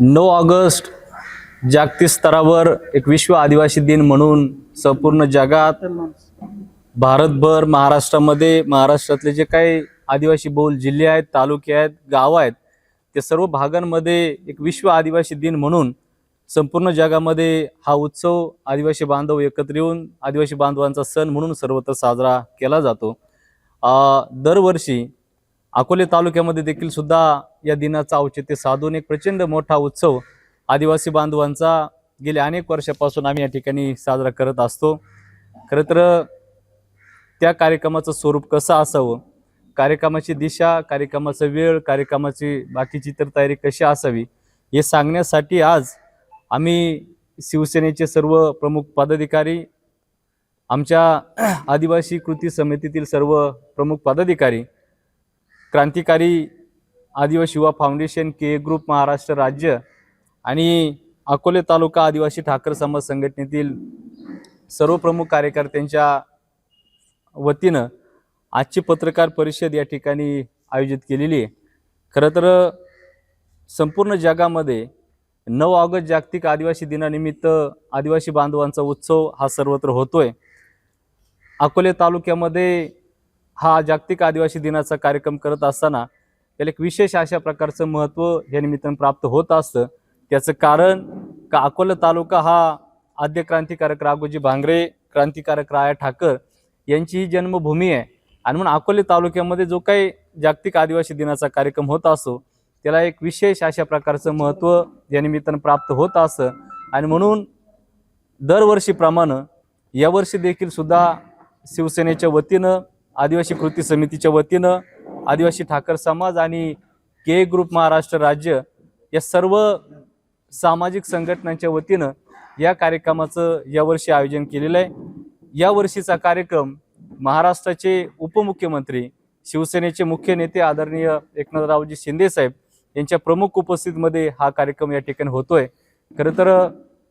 नऊ ऑगस्ट जागतिक स्तरावर एक विश्व आदिवासी दिन म्हणून संपूर्ण जगात भारतभर महाराष्ट्रामध्ये महाराष्ट्रातले जे काही आदिवासी बहुल जिल्हे आहेत तालुके आहेत गावं आहेत ते सर्व भागांमध्ये एक विश्व आदिवासी दिन म्हणून संपूर्ण जगामध्ये हा उत्सव आदिवासी बांधव एकत्र येऊन आदिवासी बांधवांचा सण म्हणून सर्वत्र साजरा केला जातो. दरवर्षी अकोले तालुक्यामध्ये देखील सुद्धा या दिनाचं औचित्य साधून एक प्रचंड मोठा उत्सव आदिवासी बांधवांचा गेल्या अनेक वर्षापासून आम्ही या ठिकाणी साजरा करत असतो. खरं तर त्या कार्यक्रमाचं स्वरूप कसं असावं? कार्यक्रमाची दिशा कार्यक्रमाचा वेळ कार्यक्रमाची बाकीची तर तयारी कशी असावी? हे सांगण्यासाठी आज आम्ही शिवसेनेचे सर्व प्रमुख पदाधिकारी आमच्या आदिवासी कृती समितीतील सर्व प्रमुख पदाधिकारी क्रांतिकारी आदिवासी युवा फाउंडेशन के ग्रुप महाराष्ट्र राज्य आणि अकोले तालुका आदिवासी ठाकर समाज संघटनेतील सर्व प्रमुख कार्यकर्त्यांच्या वतीनं आजची पत्रकार परिषद या ठिकाणी आयोजित केलेली आहे. खरं तर संपूर्ण जगामध्ये नऊ ऑगस्ट जागतिक आदिवासी दिनानिमित्त आदिवासी बांधवांचा उत्सव हा सर्वत्र होतोय. अकोले तालुक्यामध्ये हा जागतिक आदिवासी दिनाचा कार्यक्रम करत असताना त्याला एक विशेष अशा प्रकारचं महत्त्व या निमित्तानं प्राप्त होत असतं. त्याचं कारण का अकोला तालुका हा आद्य क्रांतिकारक राघोजी भांगरे क्रांतिकारक राया ठाकर यांची ही जन्मभूमी आहे. आणि म्हणून अकोले तालुक्यामध्ये जो काही जागतिक आदिवासी दिनाचा कार्यक्रम होत असतो त्याला एक विशेष अशा प्रकारचं महत्त्व या निमित्तानं प्राप्त होत असतं आणि म्हणून दरवर्षीप्रमाणे यावर्षी देखील सुद्धा शिवसेनेच्या वतीनं आदिवासी कृती समितीच्या वतीनं आदिवासी ठाकर समाज आणि के ग्रुप महाराष्ट्र राज्य या सर्व सामाजिक संघटनांच्या वतीनं या कार्यक्रमाचं यावर्षी आयोजन केलेलं आहे. यावर्षीचा कार्यक्रम महाराष्ट्राचे उपमुख्यमंत्री शिवसेनेचे मुख्य नेते आदरणीय एकनाथरावजी शिंदेसाहेब यांच्या प्रमुख उपस्थितीमध्ये हा कार्यक्रम या ठिकाणी होतोय. खरं तर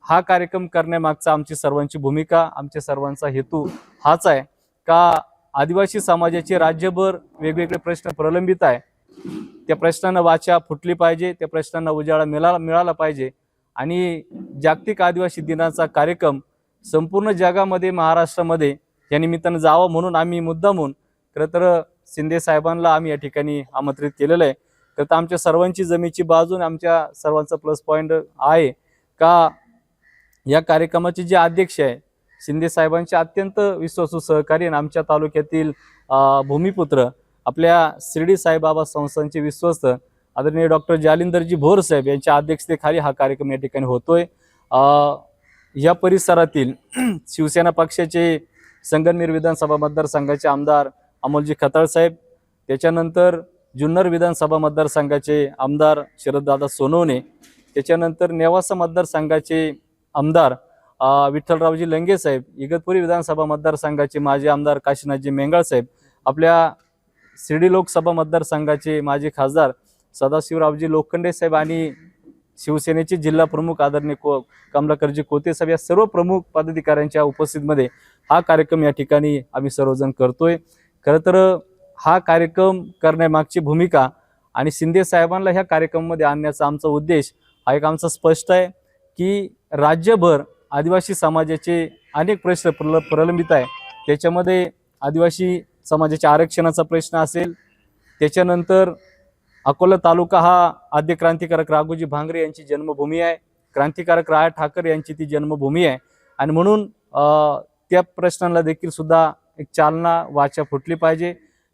हा कार्यक्रम करण्यामागचा आमची सर्वांची भूमिका आमच्या सर्वांचा हेतू हाच आहे. का आदिवासी समाजाचे राज्यभर वेगवेगळे प्रश्न प्रलंबित आहे. त्या प्रश्नांना वाचा फुटली पाहिजे त्या प्रश्नांना उजाळा मिळाला मिळाला पाहिजे. आणि जागतिक आदिवासी दिनाचा कार्यक्रम संपूर्ण जगामध्ये महाराष्ट्रामध्ये या निमित्तानं जावं म्हणून आम्ही मुद्दामून खरं तर शिंदे साहेबांना आम्ही या ठिकाणी आमंत्रित केलेलं आहे. खरं तर आमच्या सर्वांची जमीची बाजून आमच्या सर्वांचा प्लस पॉईंट आहे का? या कार्यक्रमाचे जे अध्यक्ष आहे शिंदे साहेबांचे अत्यंत विश्वासू सहकारी आणि आमच्या तालुक्यातील भूमिपुत्र आपल्या शिर्डी साईबाबा संस्थांचे विश्वस्त आदरणीय डॉक्टर जालिंदरजी भोर साहेब यांच्या अध्यक्षतेखाली हा कार्यक्रम या ठिकाणी होतोय. या परिसरातील शिवसेना पक्षाचे संगमनेर विधानसभा मतदारसंघाचे आमदार अमोलजी खताळ साहेब त्याच्यानंतर जुन्नर विधानसभा मतदारसंघाचे आमदार शरददादा सोनवणे त्याच्यानंतर नेवासा मतदारसंघाचे आमदार विठ्ठलरावजी लंगे साहेब इगतपुरी विधानसभा मतदारसंघाचे माजी आमदार काशीनाथजी मेंगाळ साहेब आपल्या शिर्डी लोकसभा मतदारसंघाचे माजी खासदार सदाशिवरावजी लोखंडे साहेब आणि शिवसेनेचे जिल्हा प्रमुख आदरणीय को कमलाकरजी कोते साहेब या सर्व प्रमुख पदाधिकाऱ्यांच्या उपस्थितीमध्ये हा कार्यक्रम या ठिकाणी आम्ही सर्वजण करतोय. खरं तर हा कार्यक्रम करण्यामागची भूमिका आणि शिंदे साहेबांना ह्या कार्यक्रमामध्ये आणण्याचा आमचा उद्देश हा एक आमचा स्पष्ट आहे की राज्यभर आदिवासी समाजाचे अनेक प्रश्न प्रल प्रलंबित आहे. त्याच्यामध्ये आदिवासी समाजाच्या आरक्षणाचा प्रश्न असेल त्याच्यानंतर अकोला तालुका हा आद्य क्रांतिकारक राघोजी भांगरे यांची जन्मभूमी आहे. क्रांतिकारक राय ठाकर यांची ती जन्मभूमी आहे. आणि म्हणून त्या प्रश्नांना देखील सुद्धा एक चालना वाचा फुटली पाहिजे.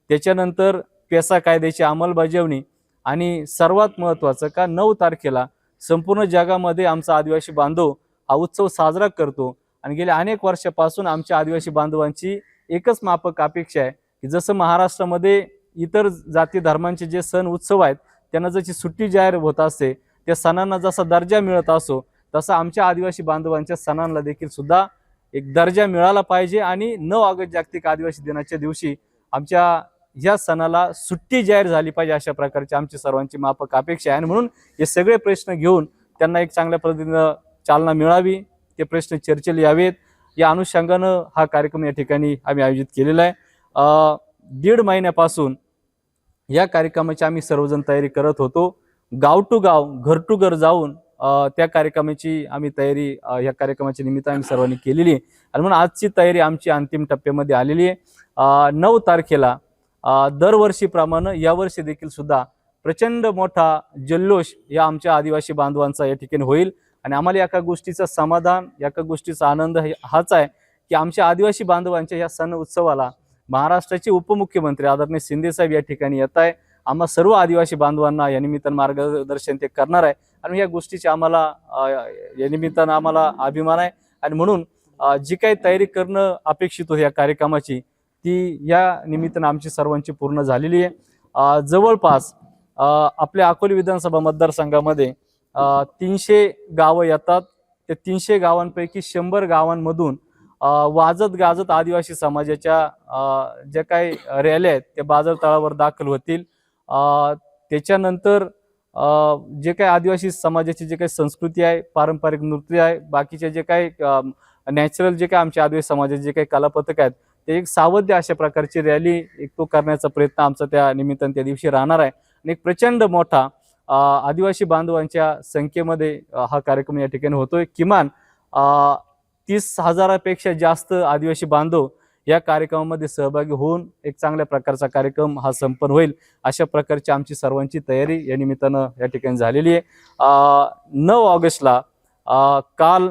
त्याच्यानंतर पेसा कायद्याची अंमलबजावणी आणि सर्वात महत्त्वाचं का नऊ तारखेला संपूर्ण जगामध्ये आमचा आदिवासी बांधव हा उत्सव साजरा करतो. आणि गेल्या अनेक वर्षापासून आमच्या आदिवासी बांधवांची एकच मापक अपेक्षा आहे की जसं महाराष्ट्रामध्ये इतर जाती धर्मांचे जे सण उत्सव आहेत त्यांना जशी सुट्टी जाहीर होत असते त्या सणांना जसा दर्जा मिळत असो तसा आमच्या आदिवासी बांधवांच्या सणांना देखील सुद्धा एक दर्जा मिळाला पाहिजे. आणि नऊ ऑगस्ट जागतिक आदिवासी दिनाच्या दिवशी आमच्या या सणाला सुट्टी जाहीर झाली पाहिजे अशा प्रकारची आमची सर्वांची मापक अपेक्षा आहे. आणि म्हणून हे सगळे प्रश्न घेऊन त्यांना एक चांगल्या पद्धतीनं चालना मिळावी ते प्रश्न चर्चेला यावेत. या अनुषंगानं हा कार्यक्रम या ठिकाणी आम्ही आयोजित केलेला आहे. दीड महिन्यापासून या कार्यक्रमाची आम्ही सर्वजण तयारी करत होतो. गाव टू गाव घर टू घर जाऊन त्या कार्यक्रमाची आम्ही तयारी या कार्यक्रमाच्या निमित्त आम्ही सर्वांनी केलेली आहे. आणि म्हणून आजची तयारी आमची अंतिम टप्प्यामध्ये आलेली आहे. नऊ तारखेला दरवर्षीप्रमाणे यावर्षी देखील सुद्धा प्रचंड मोठा जल्लोष या आमच्या आदिवासी बांधवांचा या ठिकाणी होईल. आणि आम्हाला एका गोष्टीचं समाधान एका गोष्टीचा आनंद हे- हाच आहे की आमच्या आदिवासी बांधवांच्या या सण उत्सवाला महाराष्ट्राचे उपमुख्यमंत्री आदरणीय शिंदे साहेब या ठिकाणी येत आहे. आम्हा सर्व आदिवासी बांधवांना या निमित्तानं मार्गदर्शन ते करणार आहे. आणि या गोष्टीची आम्हाला यानिमित्तानं या निमित्तानं आम्हाला अभिमान आहे. आणि म्हणून जी काही तयारी करणं अपेक्षित होती या कार्यक्रमाची ती या निमित्तानं आमची सर्वांची पूर्ण झालेली आहे. जवळपास आपल्या अकोले विधानसभा मतदारसंघामध्ये तीनशे गावं येतात. त्या तीनशे गावांपैकी शंभर गावांमधून वाजत गाजत आदिवासी समाजाच्या ज्या काही रॅल्या आहेत त्या बाजार तळावर दाखल होतील. त्याच्यानंतर जे काही आदिवासी समाजाची जे काही संस्कृती आहे पारंपरिक नृत्य आहे बाकीचे जे काही नॅचरल जे काही आमच्या आदिवासी समाजाचे जे काही कलापथक आहेत ते एक सावध्य अशा प्रकारची रॅली एक तो करण्याचा प्रयत्न आमचा त्या निमित्तानं त्या दिवशी राहणार आहे. आणि एक प्रचंड मोठा आदिवासी बांधवांच्या संख्येमध्ये हा कार्यक्रम या ठिकाणी होतोय. किमान तीस हजारापेक्षा जास्त आदिवासी बांधव या कार्यक्रमामध्ये सहभागी होऊन एक चांगल्या प्रकारचा कार्यक्रम हा संपन्न होईल अशा प्रकारची आमची सर्वांची तयारी या निमित्तानं या ठिकाणी झालेली आहे. नऊ ऑगस्टला काल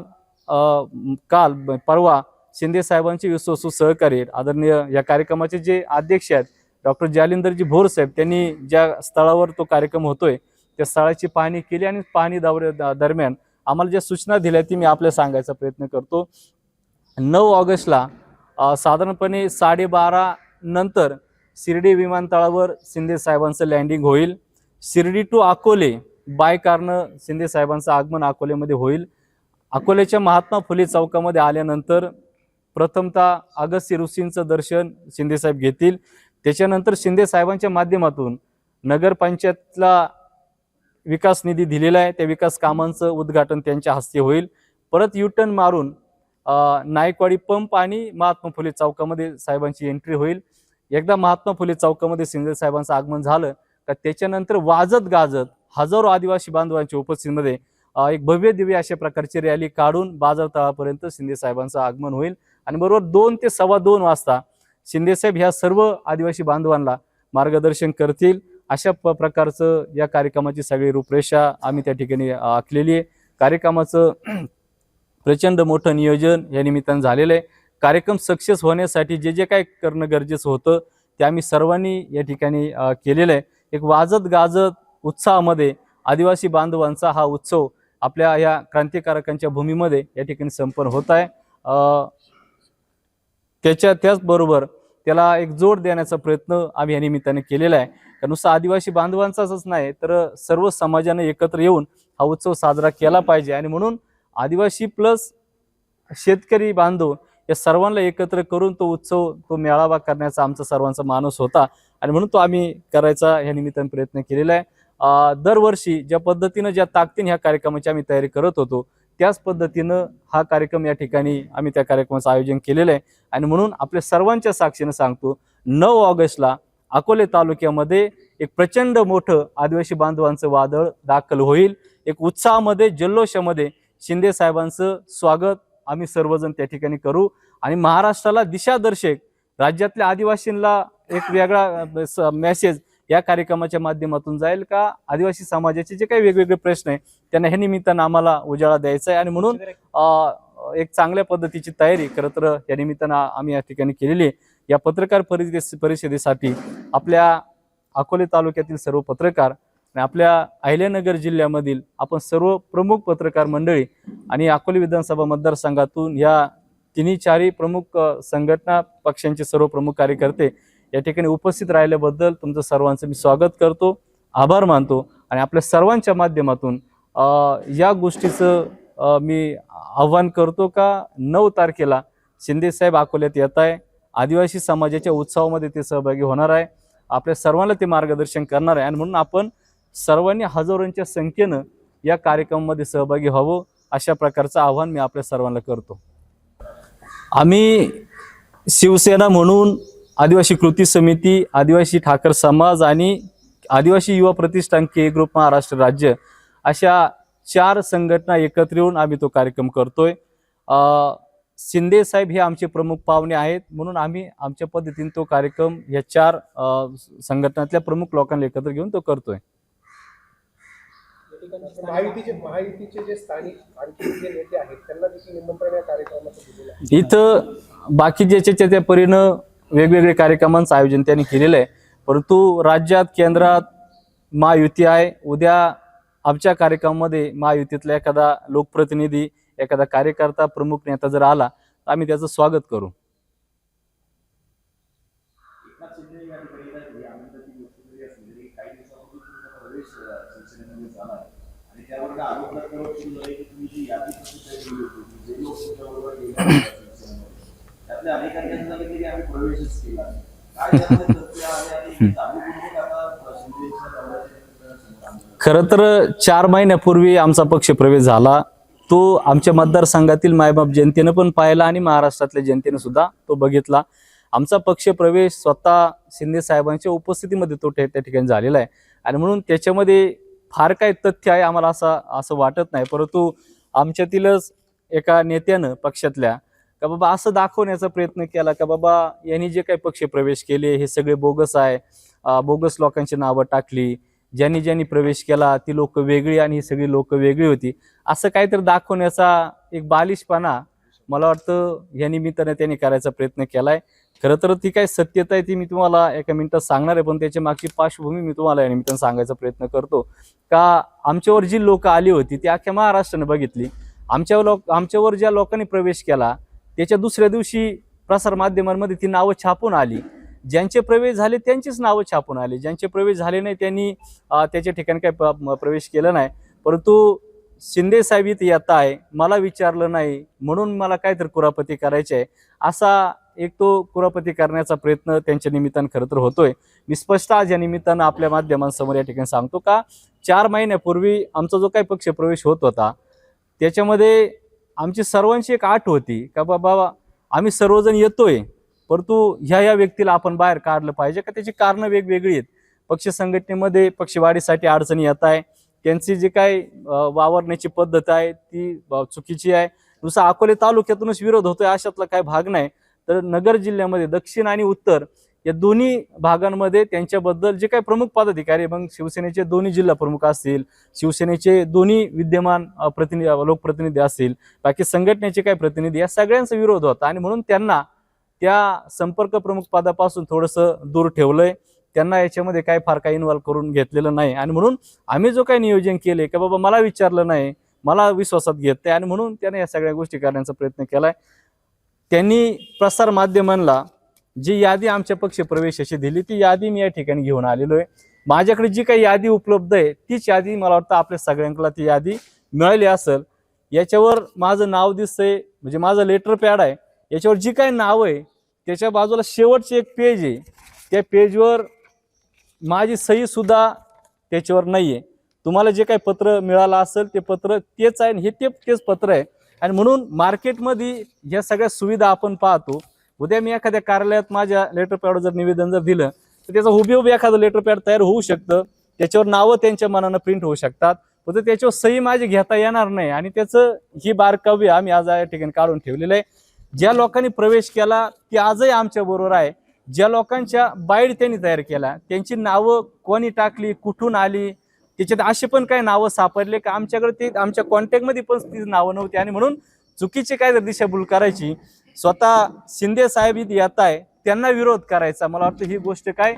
आ, काल परवा शिंदे साहेबांचे विश्वासू सहकारी आदरणीय या कार्यक्रमाचे जे अध्यक्ष आहेत डॉक्टर जालिंदरजी भोर साहेब त्यांनी ज्या स्थळावर तो कार्यक्रम होतोय त्या स्थळाची पाहणी केली आणि पाहणी दौऱ्या द- दरम्यान आम्हाला ज्या सूचना दिल्या ती मी आपल्या सांगायचा प्रयत्न करतो. नऊ ऑगस्टला साधारणपणे साडेबारा नंतर शिर्डी विमानतळावर शिंदे साहेबांचं लँडिंग होईल. शिर्डी टू अकोले बाय कारनं शिंदे साहेबांचं आगमन अकोलेमध्ये होईल. अकोल्याच्या महात्मा फुले चौकामध्ये आल्यानंतर प्रथमतः अगस्त्य ऋषींचं दर्शन शिंदेसाहेब घेतील. त्याच्यानंतर शिंदे साहेबांच्या माध्यमातून नगरपंचायतला विकास निधी दिलेला आहे त्या विकास कामांचं उद्घाटन त्यांच्या हस्ते होईल. परत युटर्न मारून नायकवाडी पंप आणि महात्मा फुले चौकामध्ये साहेबांची एंट्री होईल. एकदा महात्मा फुले चौकामध्ये शिंदे साहेबांचं आगमन झालं का त्याच्यानंतर वाजत गाजत हजारो आदिवासी बांधवांच्या उपस्थितीमध्ये एक भव्य दिव्य अशा प्रकारची रॅली काढून बाजार तळापर्यंत शिंदे साहेबांचं आगमन होईल. आणि बरोबर दोन ते सव्वा दोन वाजता शिंदेसाहेब ह्या सर्व आदिवासी बांधवांना मार्गदर्शन करतील. अशा प प्रकारचं या कार्यक्रमाची सगळी रूपरेषा आम्ही त्या ठिकाणी आखलेली आहे. कार्यक्रमाचं प्रचंड मोठं नियोजन या निमित्तानं झालेलं आहे. कार्यक्रम सक्सेस होण्यासाठी जे जे काय करणं गरजेचं होतं ते आम्ही सर्वांनी या ठिकाणी केलेलं आहे. एक वाजत गाजत उत्साहामध्ये आदिवासी बांधवांचा हा उत्सव आपल्या या क्रांतिकारकांच्या भूमीमध्ये या ठिकाणी संपन्न होत आहे. त्याच्या त्याचबरोबर त्याला एक जोड देण्याचा प्रयत्न आम्ही या निमित्ताने केलेला आहे. का नुसतं आदिवासी बांधवांचाच नाही तर सर्व समाजाने एकत्र येऊन हा उत्सव साजरा केला पाहिजे. आणि म्हणून आदिवासी प्लस शेतकरी बांधव या सर्वांना एकत्र करून तो उत्सव तो मेळावा करण्याचा आमचा सर्वांचा मानस होता. आणि म्हणून तो आम्ही करायचा या निमित्ताने प्रयत्न केलेला आहे. दरवर्षी ज्या पद्धतीनं ज्या ताकदीने ह्या कार्यक्रमाची आम्ही तयारी करत होतो त्याच पद्धतीनं हा कार्यक्रम या ठिकाणी आम्ही त्या कार्यक्रमाचं आयोजन केलेलं आहे. आणि म्हणून आपल्या सर्वांच्या साक्षीनं सांगतो नऊ ऑगस्टला अकोले तालुक्यामध्ये एक प्रचंड मोठं आदिवासी बांधवांचं वादळ दाखल होईल. एक उत्साहामध्ये जल्लोषामध्ये शिंदे साहेबांचं स्वागत आम्ही सर्वजण त्या ठिकाणी करू. आणि महाराष्ट्राला दिशादर्शक राज्यातल्या आदिवासींना एक वेगळा मेसेज या कार्यक्रमाच्या माध्यमातून जाईल का? आदिवासी समाजाचे जे काही वेगवेगळे प्रश्न आहे त्यांना हे निमित्तानं आम्हाला उजाळा द्यायचा आहे. आणि म्हणून एक चांगल्या पद्धतीची तयारी खरं तर या निमित्तानं आम्ही या ठिकाणी केलेली आहे. या पत्रकार परिषदे परिषदेसाठी आपल्या अकोले तालुक्यातील सर्व पत्रकार आणि आपल्या अहिल्यानगर जिल्ह्यामधील आपण सर्व प्रमुख पत्रकार मंडळी आणि अकोले विधानसभा मतदारसंघातून या तिन्ही चारही प्रमुख संघटना पक्षांचे सर्व प्रमुख कार्यकर्ते या ठिकाणी उपस्थित राहिल्याबद्दल तुमचं सर्वांचं मी स्वागत करतो आभार मानतो आणि आपल्या सर्वांच्या माध्यमातून या गोष्टीचं मी आव्हान करतो का नऊ तारखेला शिंदेसाहेब अकोल्यात येत आहे. आदिवासी समाजाच्या उत्सवामध्ये ते सहभागी होणार आहे. आपल्या सर्वांना ते मार्गदर्शन करणार आहे आणि म्हणून आपण सर्वांनी हजारोंच्या संख्येनं या कार्यक्रमामध्ये सहभागी व्हावं अशा प्रकारचं आव्हान मी आपल्या सर्वांना करतो. आम्ही शिवसेना म्हणून आदिवासी कृती समिती आदिवासी ठाकर समाज आणि आदिवासी युवा प्रतिष्ठान के ग्रुप महाराष्ट्र राज्य अशा चार संघटना एकत्र येऊन आम्ही तो कार्यक्रम करतोय. शिंदे साहेब हे आमचे प्रमुख पाहुणे आहेत. म्हणून आम्ही आमच्या पद्धतीने तो कार्यक्रम या चार संघटनातल्या प्रमुख लोकांना एकत्र घेऊन तो करतोय. इथं बाकी ज्याच्या त्या परीनं वेगवेगळे कार्यक्रमांचं आयोजन त्यांनी केलेलं आहे. परंतु राज्यात केंद्रात महायुती आहे उद्या आमच्या कार्यक्रमामध्ये महायुतीतला एखादा लोकप्रतिनिधी एखादा कार्यकर्ता प्रमुख नेता जर आला तर आम्ही त्याचं स्वागत करू. त्यातल्या अनेकांनी झालं की आम्ही प्रवेशच केला खर तर चार महिन्यापूर्वी आमचा पक्ष प्रवेश झाला. तो आमच्या मतदारसंघातील मायबाप जनतेनं पण पाहिला आणि महाराष्ट्रातल्या जनतेनं सुद्धा तो बघितला. आमचा पक्ष प्रवेश स्वतः शिंदे साहेबांच्या उपस्थितीमध्ये तो त्या त्या ठिकाणी झालेला आहे. आणि म्हणून त्याच्यामध्ये फार काय तथ्य आहे आम्हाला असं असं वाटत नाही. परंतु आमच्यातीलच एका नेत्यानं पक्षातल्या का बाबा असं दाखवण्याचा प्रयत्न केला का बाबा यांनी जे काही पक्ष प्रवेश केले हे सगळे बोगस आहे. बोगस लोकांची नावं टाकली. ज्यांनी ज्यांनी प्रवेश केला ती लोक वेगळी आणि ही सगळी लोक वेगळी होती. असं काहीतरी दाखवण्याचा एक बालिशपणा मला वाटतं या निमित्ताने त्यांनी करायचा प्रयत्न केलाय. खरं तर ती काय सत्यता आहे ती मी तुम्हाला एका मिनिटात सांगणार आहे पण त्याच्या मागची पार्श्वभूमी मी तुम्हाला या निमित्तानं सांगायचा प्रयत्न करतो. का आमच्यावर जी लोक आली होती ती अख्ख्या महाराष्ट्राने बघितली. आमच्यावर लोक आमच्यावर ज्या लोकांनी प्रवेश केला त्याच्या दुसऱ्या दिवशी प्रसार माध्यमांमध्ये ती नावं छापून आली. ज्यांचे प्रवेश झाले त्यांचीच नावं छापून आली. ज्यांचे प्रवेश झाले नाही त्यांनी त्याच्या ठिकाणी काही प- प्रवेश केला नाही. परंतु शिंदे साहेब इथे येत आहे मला विचारलं नाही म्हणून मला काहीतरी कुरापती करायची आहे. असा एक तो कुरापती करण्याचा प्रयत्न त्यांच्या निमित्तानं खरं तर होतोय. मी स्पष्ट आज या निमित्तानं आपल्या माध्यमांसमोर या ठिकाणी सांगतो का चार महिन्यापूर्वी आमचा जो काही पक्ष प्रवेश होत होता त्याच्यामध्ये आमची सर्वांची एक आठ होती. का बाबा आम्ही सर्वजण येतोय परंतु ह्या ह्या व्यक्तीला आपण बाहेर काढलं पाहिजे का? त्याची कारणं वेगवेगळी आहेत. पक्ष संघटनेमध्ये पक्षवाढीसाठी अडचणी येत आहे. त्यांची जी काय वावरण्याची पद्धत आहे ती चुकीची आहे. नुसतं अकोले तालुक्यातूनच विरोध होतोय अशातला काय भाग नाही. तर नगर जिल्ह्यामध्ये दक्षिण आणि उत्तर या दोन्ही भागांमध्ये त्यांच्याबद्दल जे काही प्रमुख पदाधिकारी मग शिवसेनेचे दोन्ही जिल्हा प्रमुख असतील शिवसेनेचे दोन्ही विद्यमान प्रतिनिधी लोकप्रतिनिधी असतील बाकी संघटनेचे काही प्रतिनिधी या सगळ्यांचा विरोध होता. आणि म्हणून त्यांना त्या संपर्क प्रमुख पदापासून थोडंसं दूर ठेवलंय. त्यांना याच्यामध्ये काय फार काही इन्व्हॉल्व करून घेतलेलं नाही. आणि म्हणून आम्ही जो काही नियोजन केले की बाबा मला विचारलं नाही मला विश्वासात घेत आणि म्हणून त्याने या सगळ्या गोष्टी करण्याचा प्रयत्न केलाय. त्यांनी प्रसार माध्यमांना जी यादी आमच्या पक्ष प्रवेशाची दिली ती यादी मी या ठिकाणी घेऊन आलेलो आहे. माझ्याकडे जी काही यादी उपलब्ध आहे तीच यादी मला वाटतं आपल्या सगळ्यांना ती यादी मिळाली असेल. याच्यावर माझं नाव दिसतंय म्हणजे माझं लेटर पॅड आहे. याच्यावर जी काही नाव आहे त्याच्या बाजूला शेवटची एक पेज आहे. त्या पेजवर माझी सही सुद्धा त्याच्यावर नाही आहे तुम्हाला जे काही पत्र मिळालं असेल ते पत्र तेच आहे हे ते तेच पत्र आहे. आणि म्हणून मार्केटमध्ये ह्या सगळ्या सुविधा आपण पाहतो. उद्या मी एखाद्या कार्यालयात माझ्या लेटर पॅडवर जर निवेदन जर दिलं तर त्याचं हुबेहूब एखादं लेटर पॅड तयार होऊ शकतं. त्याच्यावर नावं त्यांच्या मनानं प्रिंट होऊ शकतात. फक्त त्याच्यावर सही माझी घेता येणार नाही आणि त्याचं ही बारकाव्य आम्ही आज या ठिकाणी काढून ठेवलेलं आहे. ज्या लोकांनी प्रवेश केला ते आजही आमच्या बरोबर आहे. ज्या लोकांच्या बाईड त्यांनी तयार केला त्यांची नावं कोणी टाकली कुठून आली त्याच्यात असे पण काही नावं सापडले का आमच्याकडे ते आमच्या कॉन्टॅक्टमध्ये पण ती नावं नव्हती. आणि म्हणून चुकीची काय जर दिशाभूल करायची स्वतः शिंदे साहेब इथे येत आहे त्यांना विरोध करायचा. मला वाटतं ही गोष्ट काय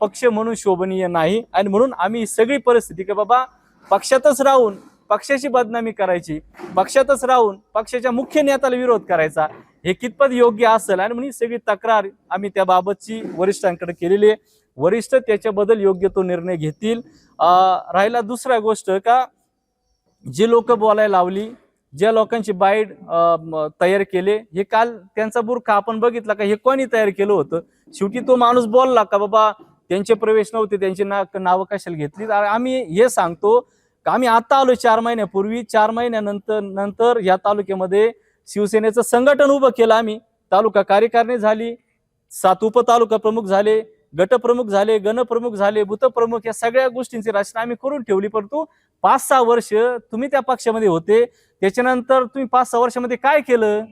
पक्ष म्हणून शोभनीय नाही. आणि म्हणून आम्ही सगळी परिस्थिती की बाबा पक्षातच राहून पक्षाची बदनामी करायची पक्षातच राहून पक्षाच्या मुख्य नेत्याला विरोध करायचा हे कितपत योग्य असेल? आणि म्हणून सगळी तक्रार आम्ही त्याबाबतची वरिष्ठांकडे केलेली आहे. वरिष्ठ त्याच्याबद्दल योग्य तो निर्णय घेतील. राहिला दुसरा गोष्ट का जी लोक बोलायला लावली ज्या लोकांची बाईड तयार केले हे काल त्यांचा बुरखा आपण बघितला का हे कोणी तयार केलं होतं? शेवटी तो माणूस बोलला का बाबा त्यांचे प्रवेश नव्हते त्यांची ना नावं कशाला घेतली? तर आम्ही हे सांगतो का आम्ही आता आलो चार महिन्यापूर्वी चार महिन्यानंतर नंतर या तालुक्यामध्ये शिवसेनेचं संघटन उभं केलं आम्ही. तालुका कार्यकारिणी झाली सात उपतालुका प्रमुख झाले गटप्रमुख झाले गणप्रमुख झाले भूतप्रमुख या सगळ्या गोष्टींची रचना आम्ही करून ठेवली. परंतु पाच सहा वर्ष तुम्ही त्या पक्षामध्ये होते. त्याच्यानंतर तुम्ही पाच सहा वर्षामध्ये काय केलं?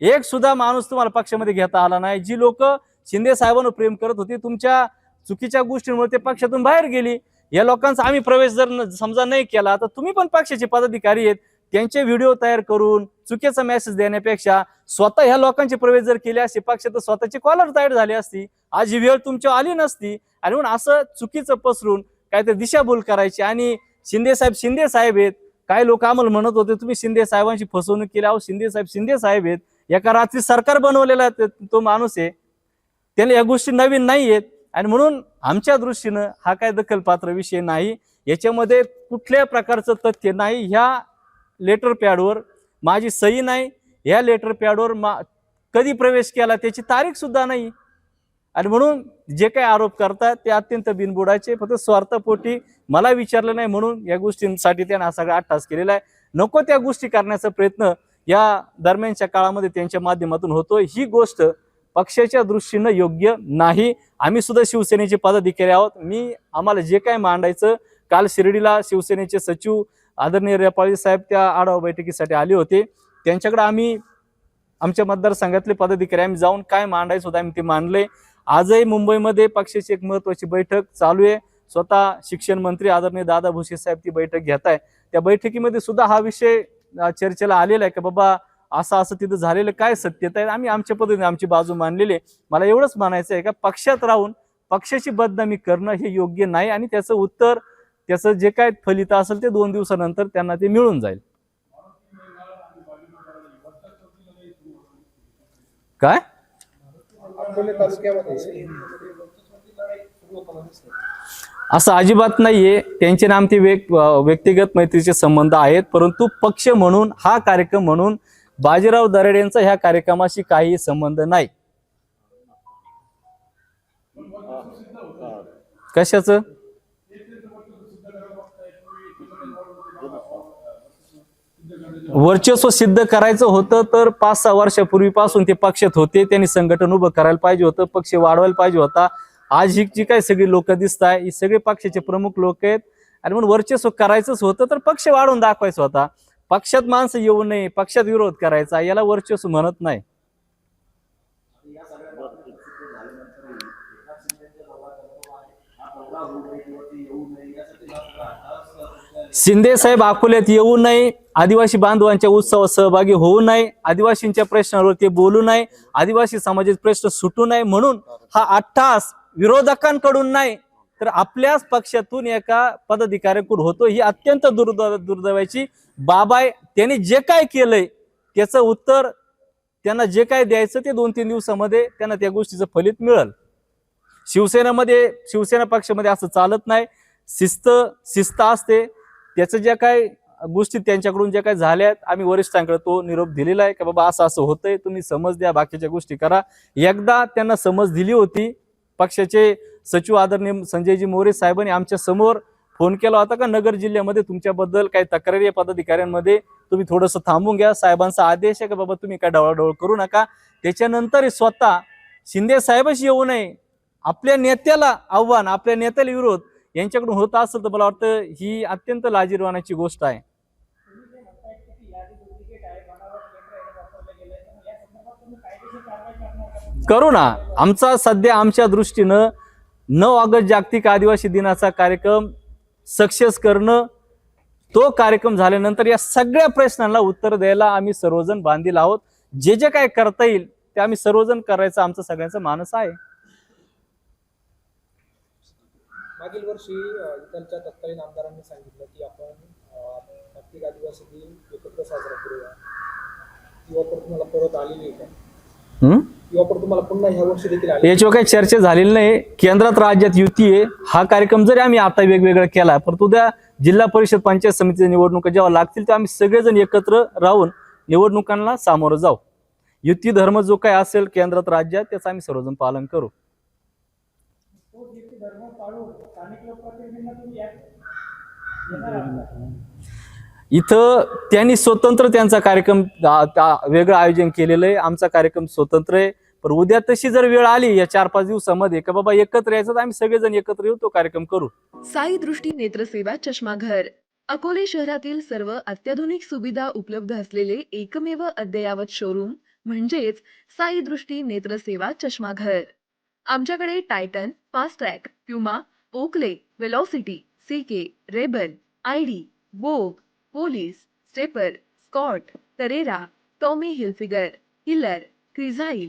एक सुद्धा माणूस तुम्हाला पक्षामध्ये घेता आला नाही. जी लोक शिंदे साहेबांवर प्रेम करत होती तुमच्या चुकीच्या गोष्टींमुळे ते पक्षातून बाहेर गेली. या लोकांचा आम्ही प्रवेश जर न- समजा नाही केला तर तुम्ही पण पक्षाचे पदाधिकारी आहेत. त्यांचे व्हिडिओ तयार करून चुकीचा मेसेज देण्यापेक्षा स्वतः ह्या लोकांचे प्रवेश जर केले असते पक्ष तर स्वतःची कॉलर तयार झाली असती. आज ही वेळ तुमच्या आली नसती. आणि म्हणून असं चुकीचं पसरून काहीतरी दिशाभूल करायची. आणि शिंदे साहेब शिंदे साहेब आहेत. काही लोक आम्हाला म्हणत होते तुम्ही शिंदे साहेबांची फसवणूक केली अहो शिंदे साहेब शिंदे साहेब आहेत. एका रात्री सरकार बनवलेला तो माणूस आहे. त्याला या गोष्टी नवीन नाही आहेत आणि म्हणून आमच्या दृष्टीनं हा काय दखलपात्र विषय नाही. याच्यामध्ये कुठल्या प्रकारचं तथ्य नाही. ह्या लेटर पॅडवर माझी सही नाही. ह्या लेटर पॅडवर मा कधी प्रवेश केला त्याची तारीखसुद्धा नाही. आणि म्हणून जे काही आरोप करतात ते अत्यंत बिनबुडाचे फक्त स्वार्थपोटी मला विचारलं नाही म्हणून या गोष्टींसाठी त्यांना हा सगळा अट्टास केलेला आहे. नको त्या गोष्टी करण्याचा प्रयत्न या दरम्यानच्या काळामध्ये त्यांच्या माध्यमातून होतो ही गोष्ट पक्षाच्या दृष्टीनं योग्य नाही. आम्ही सुद्धा शिवसेनेचे पदाधिकारी आहोत. मी आम्हाला जे काय मांडायचं काल शिर्डीला शिवसेनेचे सचिव आदरणीय रेपाळी साहेब त्या आढावा बैठकीसाठी आले होते. त्यांच्याकडे आम्ही आमच्या मतदारसंघातले पदाधिकारी आम्ही जाऊन काय मांडायचं होतं आम्ही ते मांडले आजही मुंबईमध्ये पक्षाची एक महत्वाची बैठक चालू आहे. स्वतः शिक्षण मंत्री आदरणीय दादा भुसे साहेब ती बैठक घेत आहे त्या बैठकीमध्ये सुद्धा हा विषय चर्चेला आलेला आहे की बाबा असं असं तिथं झालेलं काय सत्यता आहे? आम्ही आमच्या पद्धतीने आमची बाजू मांडलेली आहे. मला एवढंच म्हणायचं आहे का पक्षात राहून पक्षाची बदनामी करणं हे योग्य नाही आणि त्याचं उत्तर त्याचं जे काय फलित असेल ते दोन दिवसानंतर त्यांना ते मिळून जाईल. काय? असं अजिबात नाहीये. त्यांचे नाम ते व्यक- व्यक्तिगत मैत्रीचे संबंध आहेत. परंतु पक्ष म्हणून हा कार्यक्रम म्हणून बाजीराव दरड यांचा ह्या कार्यक्रमाशी काही संबंध नाही. कशाचं? वर्चस्व सिद्ध करायचं होतं तर पाच सहा वर्षापूर्वीपासून ते पक्षात होते. त्यांनी संघटन उभं करायला पाहिजे होतं पक्ष वाढवायला पाहिजे होता. आज ही जी काही सगळी लोक दिसत आहे ही सगळे पक्षाचे प्रमुख लोक आहेत. आणि म्हणून वर्चस्व करायचंच होतं तर पक्ष वाढवून दाखवायचा होता. पक्षात माणसं येऊ नये पक्षात विरोध करायचा याला वर्चस्व म्हणत नाही. शिंदे साहेब अकोल्यात येऊ नये आदिवासी बांधवांच्या उत्सवात सहभागी होऊ नये आदिवासींच्या प्रश्नावर ते बोलू नये आदिवासी समाजाचे प्रश्न सुटू नये म्हणून हा अठ्ठास विरोधकांकडून नाही तर आपल्याच पक्षातून एका पदाधिकाऱ्याकडून होतो. ही अत्यंत दुर्द दुर्दैवाची बाब आहे. त्यांनी जे काय केलंय त्याचं उत्तर त्यांना जे काय द्यायचं ते दोन तीन दिवसामध्ये त्यांना त्या गोष्टीचं फलित मिळेल. शिवसेनेमध्ये शिवसेना पक्षामध्ये असं चालत नाही. शिस्त शिस्त असते. त्याचं ज्या काय गोष्टी त्यांच्याकडून ज्या काय झाल्या आहेत आम्ही वरिष्ठांकडे तो निरोप दिलेला आहे की बाबा असं असं होतंय तुम्ही समज द्या बाकीच्या गोष्टी करा. एकदा त्यांना समज दिली होती पक्षाचे सचिव आदरणीय संजयजी मोरे साहेबांनी आमच्यासमोर फोन केला होता का नगर जिल्ह्यामध्ये तुमच्याबद्दल काही तक्रारी आहे पदाधिकाऱ्यांमध्ये तुम्ही थोडंसं थांबून घ्या साहेबांचा आदेश आहे का बाबा तुम्ही काय डवळाडवळ करू नका. त्याच्यानंतर स्वतः शिंदे साहेबच येऊ नये आपल्या नेत्याला आव्हान आपल्या नेत्याला विरोध यांच्याकडून होत असेल तर मला वाटतं ही अत्यंत लाजीरवानाची गोष्ट आहे. करू ना. आमचा सध्या आमच्या दृष्टीनं नऊ ऑगस्ट जागतिक आदिवासी दिनाचा कार्यक्रम सक्सेस करणं तो कार्यक्रम झाल्यानंतर या सगळ्या प्रश्नांना उत्तर द्यायला आम्ही सर्वजण बांधील आहोत. जे जे काय करता येईल ते आम्ही सर्वजण करायचं आमचा सगळ्यांचा मानस आहे. मागील वर्षी इथलच्या तत्कालीन आमदारांनी सांगितलं की आपण जागतिक आदिवासी दिन एकत्र साजरा करूया. ती ऑफर तुम्हाला परत आलेली का? ऑफर तुम्हाला पुन्हा ह्या वर्षी देखील याच्यावर काही चर्चा झालेली नाही. केंद्रात राज्यात युती आहे. हा कार्यक्रम जरी आम्ही आता वेगवेगळा केला परंतु उद्या जिल्हा परिषद पंचायत समितीच्या निवडणुका जेव्हा लागतील तेव्हा आम्ही सगळेजण एकत्र राहून निवडणुकांना सामोरं जाऊ. युती धर्म जो काय असेल केंद्रात राज्यात त्याचं आम्ही सर्वजण पालन करू. इथं त्यांनी स्वतंत्र त्यांचा कार्यक्रम वेगळं आयोजन केलेलं आहे. आमचा कार्यक्रम स्वतंत्र आहे. पण उद्या तशी जर वेळ आली या चार पाच दिवसामध्ये का बाबा एकत्र यायचं तर आम्ही सगळेजण एकत्र येऊ तो कार्यक्रम करू. साई दृष्टी नेत्रसेवा चष्मा घर अकोले शहरातील सर्व अत्याधुनिक सुविधा उपलब्ध असलेले एकमेव अद्ययावत शोरूम म्हणजेच साई दृष्टी नेत्रसेवा चष्माघर. आमच्याकडे Titan Fastrack Puma Oakley Velocity CK I ID Vogue Police Stepper Scott Carrera Tommy Hilfiger healer क्रिझाईल